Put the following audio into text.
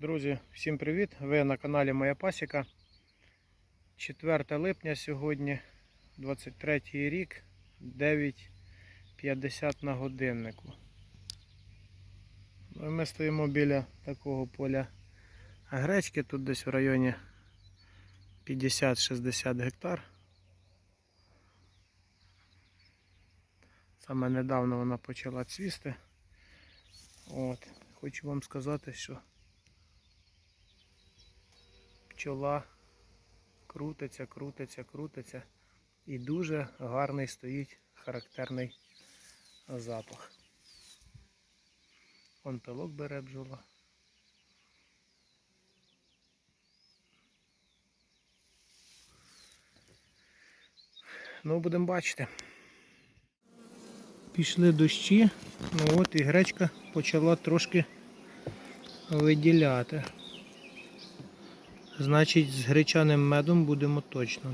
Друзі, всім привіт! Ви на каналі Моя Пасіка. 4 липня сьогодні, 23 рік, 9.50 на годиннику. Ну, Ми стоїмо біля такого поля гречки, тут десь в районі 50-60 гектар. Саме недавно вона почала цвісти. От. Хочу вам сказати, що пчола крутиться, крутиться, крутиться. І дуже гарний стоїть характерний запах. Вон пилок бере бджола. Ну, будемо бачити. Пішли дощі, ну от і гречка почала трошки виділяти. Значить, з гречаним медом будемо точно.